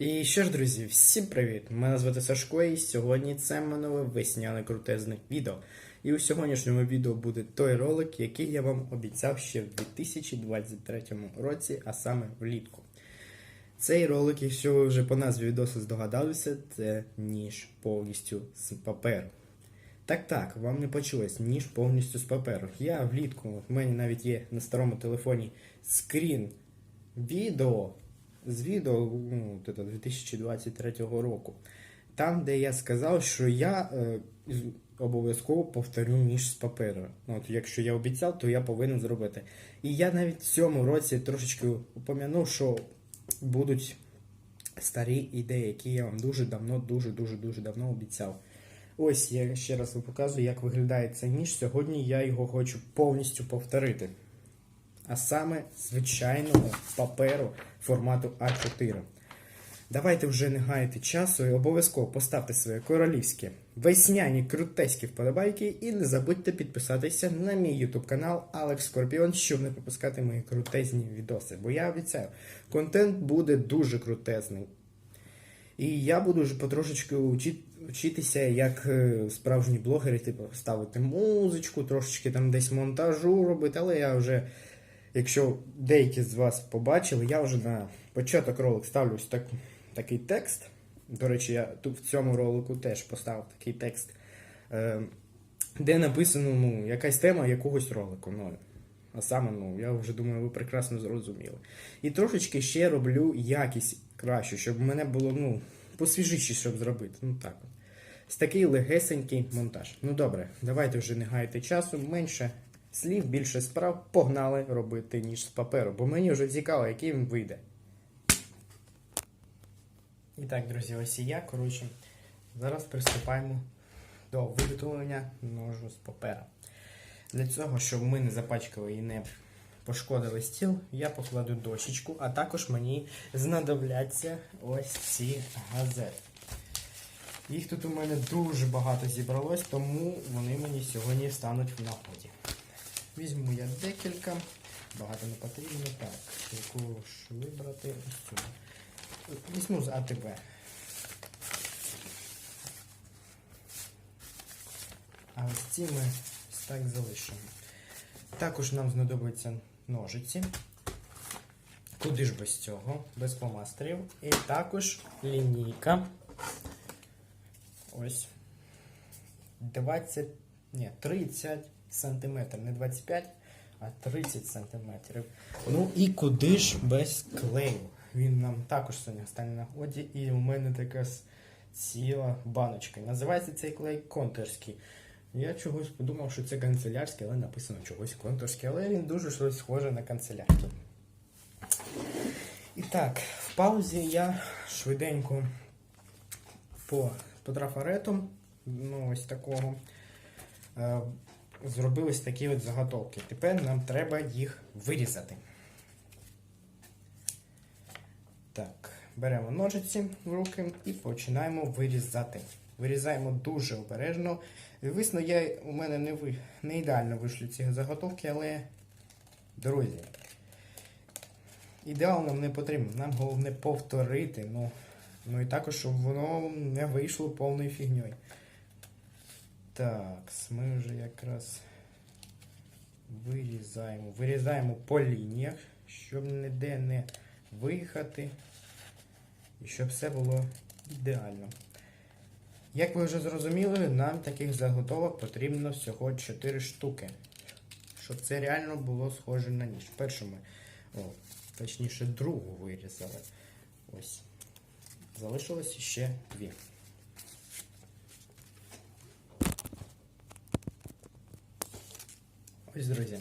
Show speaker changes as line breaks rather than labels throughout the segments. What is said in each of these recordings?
І що ж, друзі, всім привіт! Мене звати Сашко, і сьогодні це нове весняне крутезне відео. І у сьогоднішньому відео буде той ролик, який я вам обіцяв ще в 2023 році, а саме влітку. Цей ролик, якщо ви вже по назві відосу здогадалися, це ніж повністю з паперу. Так, так, вам не почулось, ніж повністю з паперу. Я влітку, в мене навіть є на старому телефоні скрін відео з ну, 2023 року. Там, де я сказав, що я е, обов'язково повторю ніж з паперу. Ну, От, якщо я обіцяв, то я повинен зробити. І я навіть в цьому році трошечки упомянув, що будуть старі ідеї, які я вам дуже давно, дуже дуже дуже давно обіцяв. Ось я ще раз вам показую, як виглядає цей ніж. Сьогодні я його хочу повністю повторити. А саме звичайного паперу формату А4. Давайте вже не гаяти часу і обов'язково поставте своє королівське весняні крутеські вподобайки і не забудьте підписатися на мій YouTube канал Алекс Скорпіон, щоб не пропускати мої крутезні відоси. Бо я обіцяю, контент буде дуже крутезний. І я буду вже потрошечки вчитися, як е, справжні блогери, типу, ставити музичку, трошечки там десь монтажу робити, але я вже, якщо деякі з вас побачили, я вже на початок ролик ставлю так, такий текст. До речі, я тут в цьому ролику теж поставив такий текст, е, де написано ну, якась тема якогось ролику. Ну, а саме, ну, я вже думаю, ви прекрасно зрозуміли. І трошечки ще роблю якість кращу, щоб мене було, ну, посвіжіше, щоб зробити. Ну так. Ось такий легесенький монтаж. Ну добре, давайте вже не гаяти часу, менше слів, більше справ. Погнали робити ніж з паперу, бо мені вже цікаво, який він вийде. І так, друзі, ось і я. Коротше, зараз приступаємо до виготовлення ножу з папера. Для цього, щоб ми не запачкали і не пошкодили стіл, я покладу дощечку, а також мені знадобляться ось ці газети. Їх тут у мене дуже багато зібралось, тому вони мені сьогодні стануть в нагоді. Візьму я декілька, багато не потрібно. Так, яку ж вибрати ось цю. Візьму з АТБ. А ось ці ми так залишимо. Також нам знадобиться ножиці. Куди ж без цього? Без фломастерів. І також лінійка. Ось. 20, ні, 30 сантиметрів. Не 25, а 30 сантиметрів. Ну і куди ж без клею? Він нам також сьогодні стане на нагоді. І у мене така ціла баночка. Називається цей клей контерський. Я чогось подумав, що це канцелярський, але написано чогось конторський, але він дуже щось схоже на канцелярський. І так, в паузі я швиденько по, по трафарету, ну ось такого, зробив ось такі от заготовки. Тепер нам треба їх вирізати. Так, беремо ножиці в руки і починаємо вирізати. Вирізаємо дуже обережно. Звісно, я, у мене не, ви, не ідеально вийшли ці заготовки, але, друзі, ідеал нам не потрібно. Нам головне повторити. Ну, ну і також, щоб воно не вийшло повною фігньою. Так, ми вже якраз вирізаємо. Вирізаємо по лініях, щоб ніде не виїхати. І щоб все було ідеально. Як ви вже зрозуміли, нам таких заготовок потрібно всього 4 штуки. Щоб це реально було схоже на ніж. Першу ми, о, точніше, другу вирізали. Ось. Залишилось ще дві. Ось, друзі.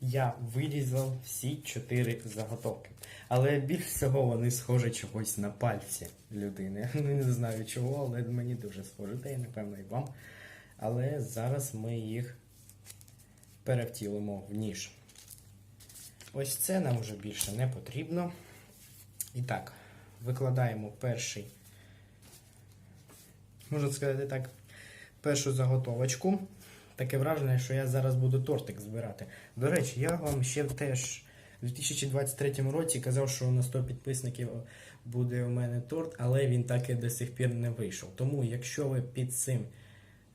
Я вирізав всі чотири заготовки. Але більш всього вони схожі чогось на пальці людини. Ну, не знаю чого, але мені дуже схоже, та й напевно і вам. Але зараз ми їх перевтілимо в ніж. Ось це нам вже більше не потрібно. І так, викладаємо перший, можна сказати так, першу заготовочку. Таке враження, що я зараз буду тортик збирати. До речі, я вам ще теж у 2023 році казав, що на 100 підписників буде у мене торт, але він так і до сих пір не вийшов. Тому, якщо ви під цим,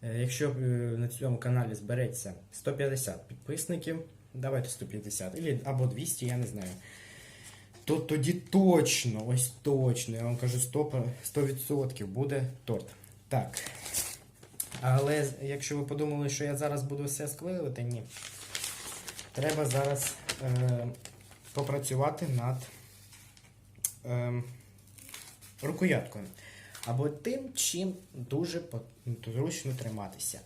е, якщо е, на цьому каналі збереться 150 підписників, давайте 150 або 200, я не знаю. То тоді точно, ось точно, я вам кажу 100%, 100% буде торт. Так. Але якщо ви подумали, що я зараз буду все склеювати, ні. Треба зараз е, попрацювати над е, рукояткою. Або тим, чим дуже зручно триматися.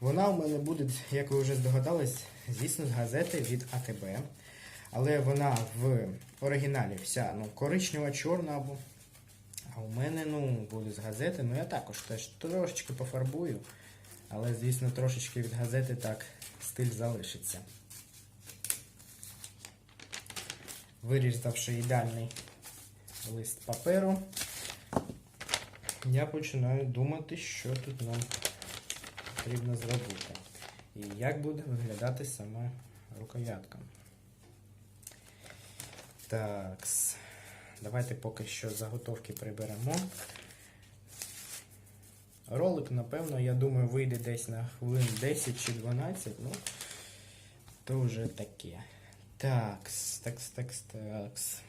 Вона у мене буде, як ви вже здогадались, звісно, з газети від АТБ. Але вона в оригіналі вся ну, коричнева, чорна або. А у мене ну, буде з газети, ну я також теж трошечки пофарбую. Але, звісно, трошечки від газети так стиль залишиться. Вирізавши ідеальний лист паперу, я починаю думати, що тут нам потрібно зробити. І як буде виглядати сама рукоятка. Так, давайте поки що заготовки приберемо. Ролик, напевно, я думаю, вийде десь на хвилин 10 чи 12, ну, то вже таке. Такс, такс, такс, такс.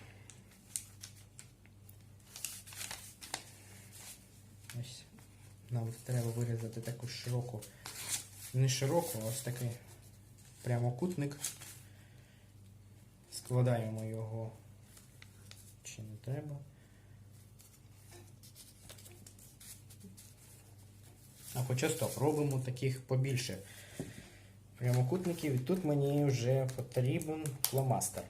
Ось нам треба вирізати таку широку, не широку, а ось такий прямокутник. Складаємо його треба. А хоча стоп, робимо таких побільше прямокутників. І тут мені вже потрібен фломастер.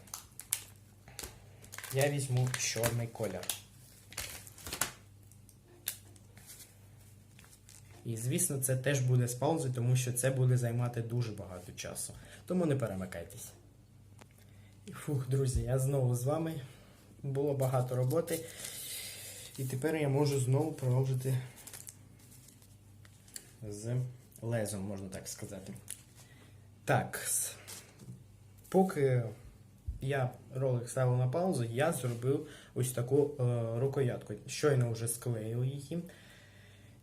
Я візьму чорний колір. І, звісно, це теж буде з паузи, тому що це буде займати дуже багато часу. Тому не перемикайтесь. Фух, друзі, я знову з вами. Було багато роботи. І тепер я можу знову продовжити з лезом, можна так сказати. Так, поки я ролик ставив на паузу, я зробив ось таку е, рукоятку. Щойно вже склеїв її.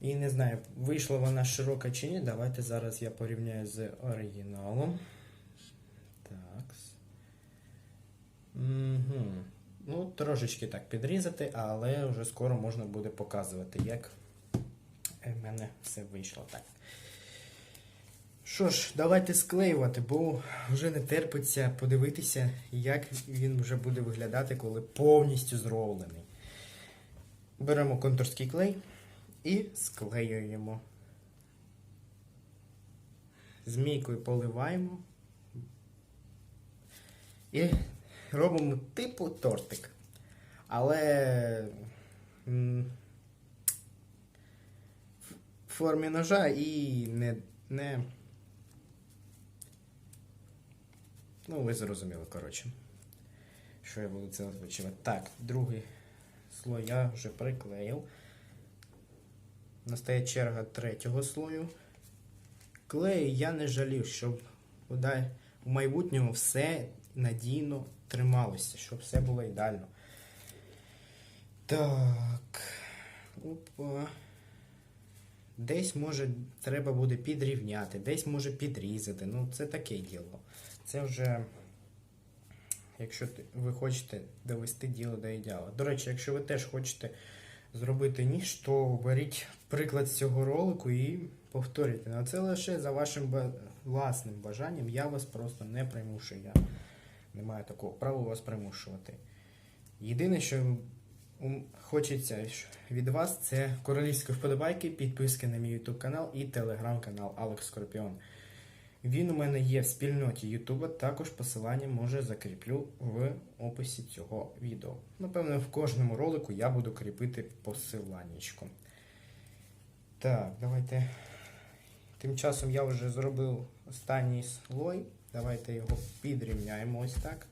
І не знаю, вийшла вона широка чи ні. Давайте зараз я порівняю з оригіналом. Так. Угу. Ну, трошечки так підрізати, але вже скоро можна буде показувати, як в мене все вийшло так. Що ж, давайте склеювати, бо вже не терпиться подивитися, як він вже буде виглядати, коли повністю зроблений. Беремо контурський клей і склеюємо. Змійкою поливаємо. І робимо типу тортик. Але в формі ножа і не. не ну, ви зрозуміли, коротше. Що я буду це озвучувати. Так, другий слой я вже приклеїв. Настає черга третього слою. Клею я не жалів, щоб у майбутньому все надійно трималося, щоб все було ідеально. Так. Опа. Десь може треба буде підрівняти, десь може підрізати. Ну, це таке діло. Це вже, якщо ви хочете довести діло до ідеалу. До речі, якщо ви теж хочете зробити ніж, то беріть приклад з цього ролику і повторюйте. Ну, це лише за вашим власним бажанням. Я вас просто не примушую. Я не маю такого права вас примушувати. Єдине, що хочеться від вас, це королівські вподобайки, підписки на мій YouTube канал і телеграм-канал Алекс Скорпіон. Він у мене є в спільноті YouTube, також посилання може закріплю в описі цього відео. Напевно, в кожному ролику я буду кріпити посиланнячко. Так, давайте. Тим часом я вже зробив останній слой. Давайте його підрівняємо ось так.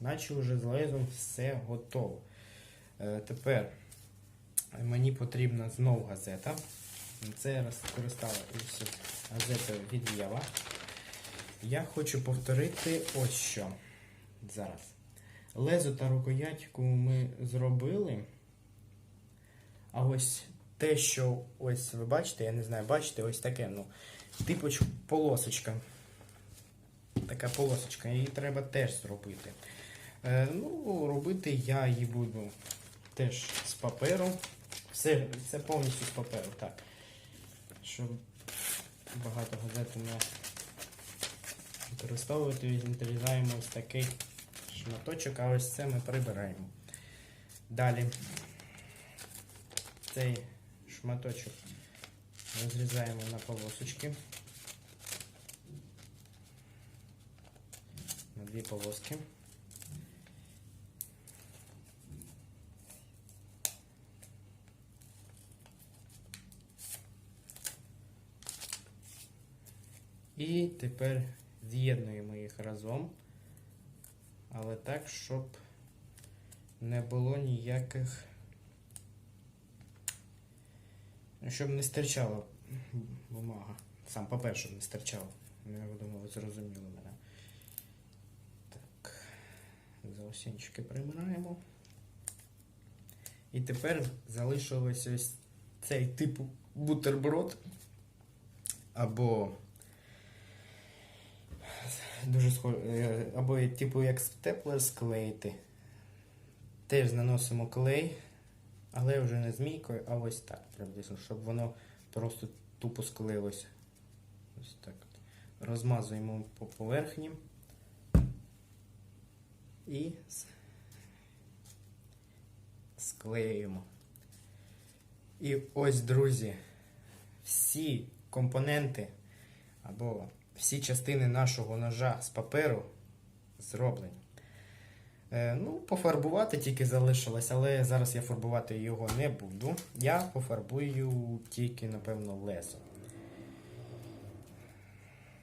Наче вже з лезом все готово. Е, тепер мені потрібна знову газета. Це я скористалася газетою від Єва. Я хочу повторити ось що. Зараз. Лезо та рукоятку ми зробили. А ось те, що ось ви бачите, я не знаю, бачите, ось таке, ну, типу полосочка. Така полосочка, її треба теж зробити. Е, ну, робити я її буду теж з паперу. Все, це повністю з паперу, так. Щоб багато газети не використовувати, відрізаємо ось такий шматочок, а ось це ми прибираємо. Dалі цей шматочок розрізаємо на полосочки. На дві полоски. І тепер з'єднуємо їх разом, але так, щоб не було ніяких. Ну, Щоб не стирчала бумага. Сам папер, щоб не стирчав. Я думаю, ви зрозуміли мене. Так. Заосінчики прибираємо. І тепер залишилось ось цей типу бутерброд. Або дуже схоже, або типу як степлер склеїти. Теж наносимо клей, але вже не змійкою, а ось так приблизно, щоб воно просто тупо склеїлося. Ось так. Розмазуємо по поверхні і склеюємо. І ось, друзі, всі компоненти або всі частини нашого ножа з паперу зроблені. Е, ну, пофарбувати тільки залишилось, але зараз я фарбувати його не буду. Я пофарбую тільки, напевно, лезо.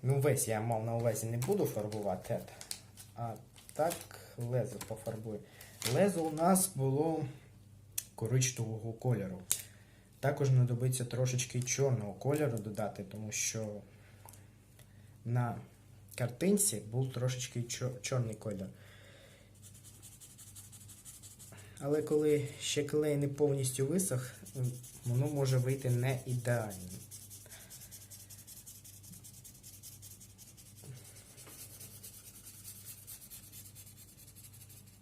Ну, весь я мав на увазі не буду фарбувати, а так лезо пофарбую. Лезо у нас було коричневого кольору. Також знадобиться трошечки чорного кольору додати, тому що на картинці був трошечки чорний кольор. Але коли ще клей не повністю висох, воно може вийти не ідеальним.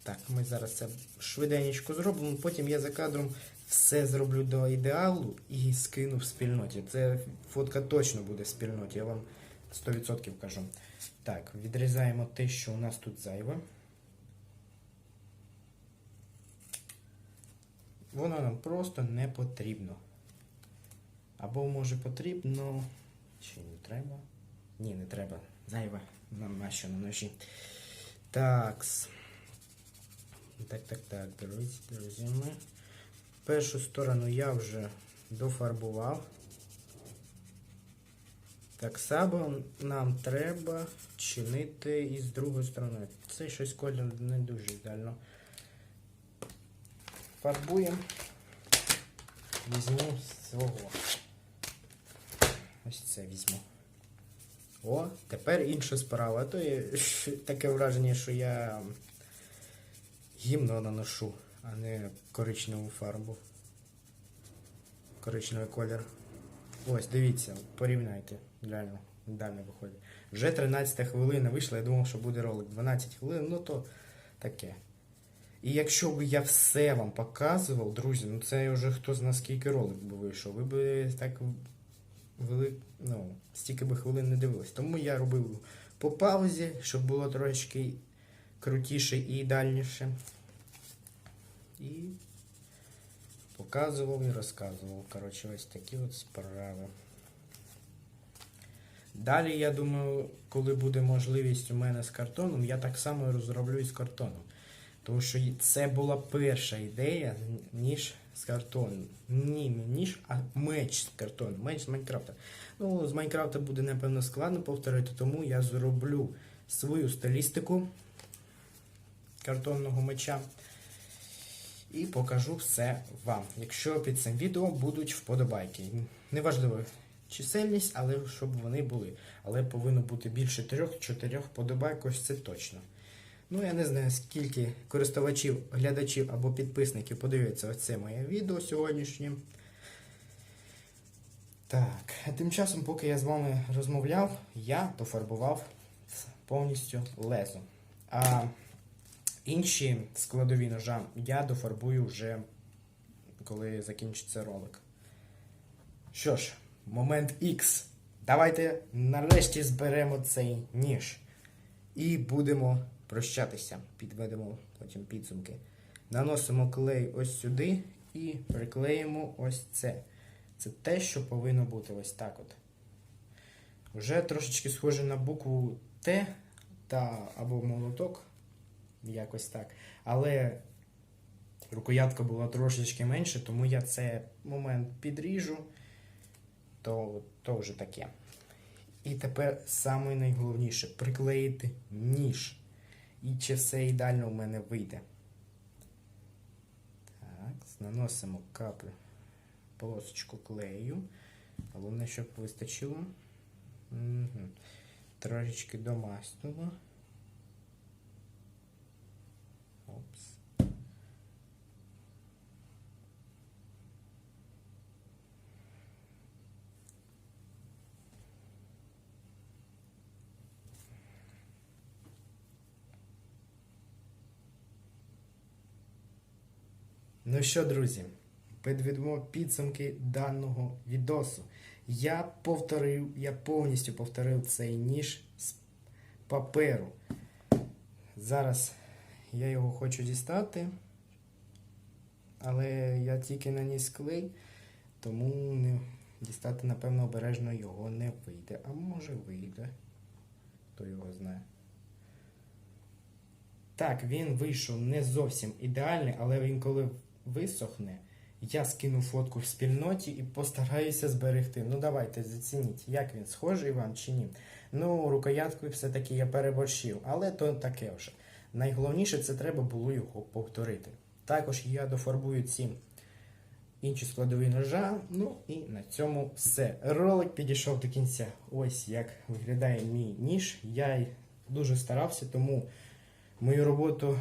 Так, ми зараз це швиденько зробимо. Потім я за кадром все зроблю до ідеалу і скину в спільноті. Це фотка точно буде в спільноті, я вам 100% кажу. Так, відрізаємо те, що у нас тут зайве. Воно нам просто не потрібно. Або може потрібно. Чи не треба? Ні, не треба. Зайве. Нам нащо на ножі. Такс. Так, так, так, друзі, друзі. Першу сторону я вже дофарбував. Так само нам треба чинити і з другої сторони. Це щось колір не дуже ідеально. Фарбуємо. Візьму свого. Ось це візьму. О, тепер інша справа. А то є таке враження, що я гімно наношу, а не коричневу фарбу. Коричневий колір. Ось, дивіться, порівняйте. Реально, ідеально виходить. Вже 13 хвилина вийшла, я думав, що буде ролик 12 хвилин, ну то таке. І якщо б я все вам показував, друзі, ну це вже хто з нас скільки ролик би вийшов, ви б так вели, ну, стільки би хвилин не дивились. Тому я робив по паузі, щоб було трошки крутіше і ідеальніше. І показував і розказував. Коротше, ось такі от справи. Далі, я думаю, коли буде можливість у мене з картоном, я так само розроблю і з картоном. Тому що це була перша ідея, ніж з картоном. Ні, не ніж, а меч з картоном, меч з Майнкрафта. Ну, з Майнкрафта буде, напевно, складно повторити, тому я зроблю свою стилістику картонного меча. І покажу все вам. Якщо під цим відео будуть вподобайки. Неважливо чисельність, але щоб вони були. Але повинно бути більше трьох-чотирьох вподобайк, ось це точно. Ну, я не знаю, скільки користувачів, глядачів або підписників подивляться оце моє відео сьогоднішнє. Так, а тим часом, поки я з вами розмовляв, я дофарбував повністю лезо. А інші складові ножа я дофарбую вже коли закінчиться ролик. Що ж, момент X. Давайте нарешті зберемо цей ніж. І будемо прощатися. Підведемо потім підсумки. Наносимо клей ось сюди і приклеїмо ось це. Це те, що повинно бути ось так от. Вже трошечки схоже на букву Т та або молоток. Якось так. Але рукоятка була трошечки менше, тому я цей момент підріжу, то, то вже таке. І тепер саме найголовніше приклеїти ніж. І чи все ідеально в мене вийде. Так, наносимо каплю полосочку клею. Головне, щоб вистачило. Угу. Трошечки домаснуло. Ну що, друзі, підведемо підсумки даного відосу. Я повторив, я повністю повторив цей ніж з паперу. Зараз я його хочу дістати, але я тільки наніс клей, тому не, дістати, напевно, обережно його не вийде. А може вийде. Хто його знає. Так, він вийшов не зовсім ідеальний, але він коли висохне, я скину фотку в спільноті і постараюся зберегти. Ну давайте зацініть, як він схожий вам чи ні. Ну, рукояткою все-таки я переборщив, але то таке вже. Найголовніше це треба було його повторити. Також я дофарбую ці інші складові ножа. Ну і на цьому все. Ролик підійшов до кінця. Ось як виглядає мій ніж. Я дуже старався, тому мою роботу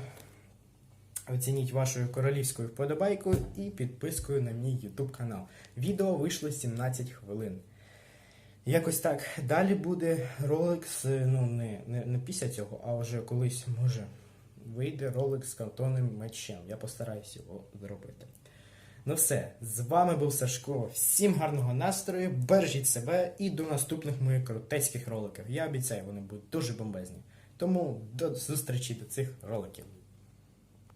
оцініть вашою королівською вподобайкою і підпискою на мій YouTube канал. Відео вийшло 17 хвилин. Якось так. Далі буде ролик з, ну, не, не, не після цього, а вже колись може вийде ролик з картонним мечем. Я постараюся його зробити. Ну все, з вами був Сашко. Всім гарного настрою, бережіть себе і до наступних моїх крутецьких роликів. Я обіцяю, вони будуть дуже бомбезні. Тому до зустрічі до цих роликів.